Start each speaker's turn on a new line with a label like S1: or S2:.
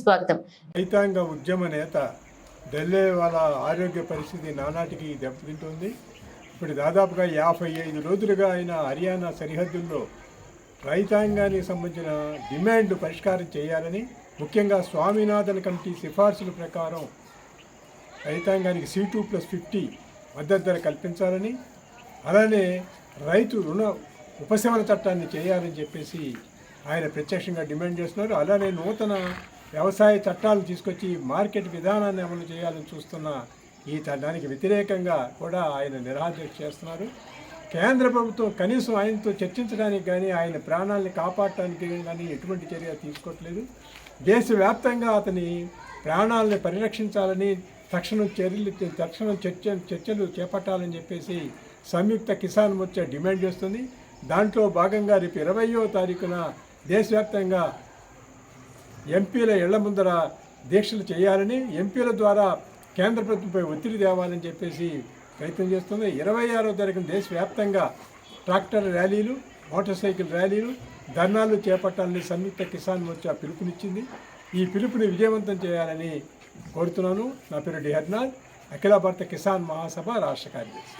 S1: స్వాగతం.
S2: రైతాంగ ఉద్యమ నేత ఢిల్లీ వాళ్ళ ఆరోగ్య పరిస్థితి నానాటికి దెబ్బతింటుంది. ఇప్పుడు దాదాపుగా యాభై ఐదు రోజులుగా ఆయన హర్యానా సరిహద్దుల్లో రైతాంగానికి సంబంధించిన డిమాండ్ పరిష్కారం చేయాలని ముఖ్యంగా స్వామినాథన్ కమిటీ సిఫార్సుల ప్రకారం రైతాంగానికి సి టూ ప్లస్ ఫిఫ్టీ మద్దతు ధర కల్పించాలని అలానే రైతు రుణ ఉపశమన చట్టాన్ని చేయాలని చెప్పేసి ఆయన ప్రత్యక్షంగా డిమాండ్ చేస్తున్నారు. అలానే నూతన వ్యవసాయ చట్టాలను తీసుకొచ్చి మార్కెట్ విధానాన్ని అమలు చేయాలని చూస్తున్న ఈ చట్టానికి వ్యతిరేకంగా కూడా ఆయన నిరాదీక్ష చేస్తున్నారు. కేంద్ర ప్రభుత్వం కనీసం ఆయనతో చర్చించడానికి కానీ ఆయన ప్రాణాలని కాపాడటానికి కానీ ఎటువంటి చర్య తీసుకోవట్లేదు. దేశవ్యాప్తంగా అతని ప్రాణాలను పరిరక్షించాలని తక్షణం చర్యలు తక్షణం చర్చ చర్చలు చేపట్టాలని చెప్పేసి సంయుక్త కిసాన్ మోర్చా డిమాండ్ చేస్తుంది. దాంట్లో భాగంగా రేపు ఇరవయో తారీఖున దేశవ్యాప్తంగా ఎంపీల ఇళ్ళ ముందర దీక్షలు చేయాలని ఎంపీల ద్వారా కేంద్ర ప్రభుత్వంపై ఒత్తిడి తేవాలని చెప్పేసి ప్రయత్నం చేస్తుంది. ఇరవై ఆరో తారీఖున దేశవ్యాప్తంగా ట్రాక్టర్ ర్యాలీలు మోటార్ సైకిల్ ర్యాలీలు ధర్నాలు చేపట్టాలని సంయుక్త కిసాన్ మోర్చా పిలుపునిచ్చింది. ఈ పిలుపుని విజయవంతం చేయాలని కోరుతున్నాను. నా పేరు డి హర్నాథ్ అఖిల భారత కిసాన్ మహాసభ రాష్ట్ర కార్యదర్శి.